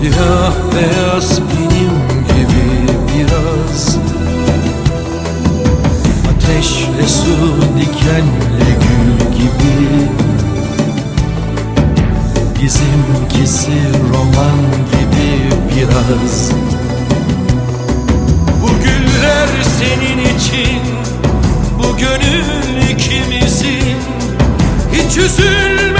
Siyah beyaz benim gibi biraz. Ateşle su dikenle gül gibi. Bizimkisi roman gibi biraz. Bu güller senin için Bu gönül ikimizin. Hiç üzülme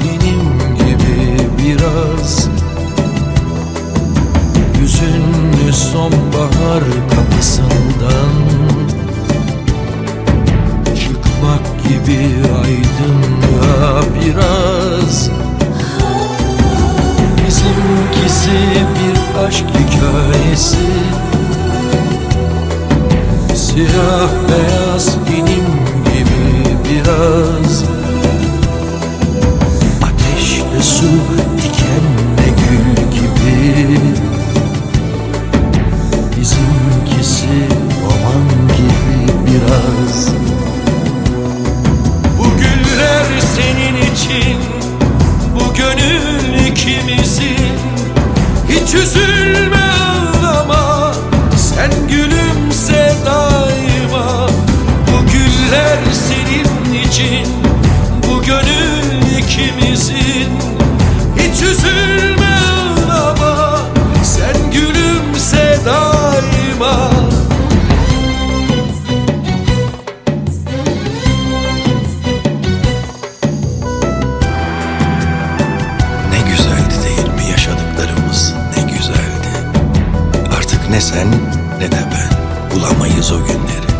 benim gibi biraz. Hüzünlü sonbahar kapısından Çıkmak gibi aydınlığa biraz. Bizimkisi bir aşk hikayesi. Siyah beyaz benim gibi biraz güller senin için Bu gönül ikimizin Hiç üzülme ağlama Sen gülümse daima Ne güzeldi değil mi yaşadıklarımız ne güzeldi. Artık ne sen ne de ben bulamayız o günleri.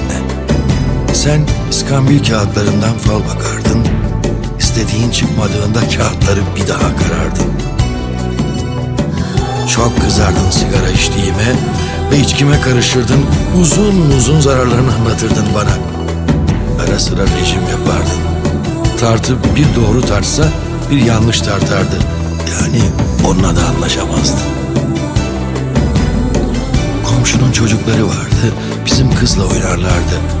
Sen iskambil kağıtlarından fal bakardın. İstediğin çıkmadığında kağıtları bir daha karardın. Çok kızardın sigara içtiğime ve içkime karışırdın. Uzun uzun zararlarını anlatırdın bana. Ara sıra rejim yapardın. Tartı bir doğru tartsa bir yanlış tartardı. Yani onunla da anlaşamazdın. Komşunun çocukları vardı. Bizim kızla oynarlardı.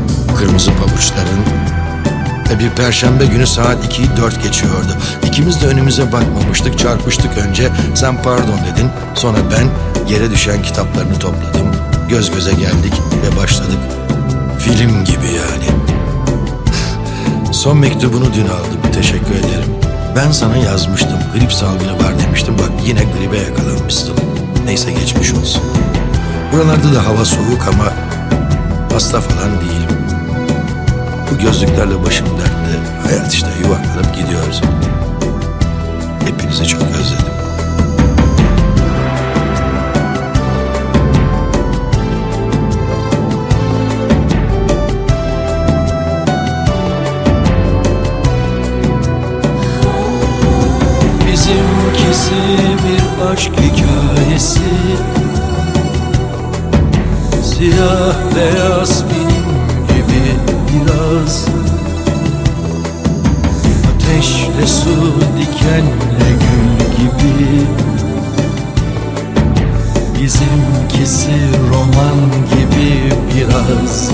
kırmızı pabuçların bir perşembe günü saat 2'yi 4 geçiyordu. İkimiz de önümüze bakmamıştık, çarpıştık önce. Sen pardon dedin, sonra ben yere düşen kitaplarını topladım. göz göze geldik ve başladık. Film gibi yani. Son mektubunu dün aldım. Teşekkür ederim. Ben sana yazmıştım. Grip salgını var demiştim. Bak yine gribe yakalanmışsın. Neyse geçmiş olsun. Buralarda da hava soğuk ama hasta falan değilim. Bu gözlüklerle başım dertte. Hayat işte yuvarlanıp gidiyoruz. Hepinizi çok özledim. Bizimkisi bir aşk hikayesi Siyah beyaz gibi Ateşle su dikenle gül gibi. Bizimkisi roman gibi biraz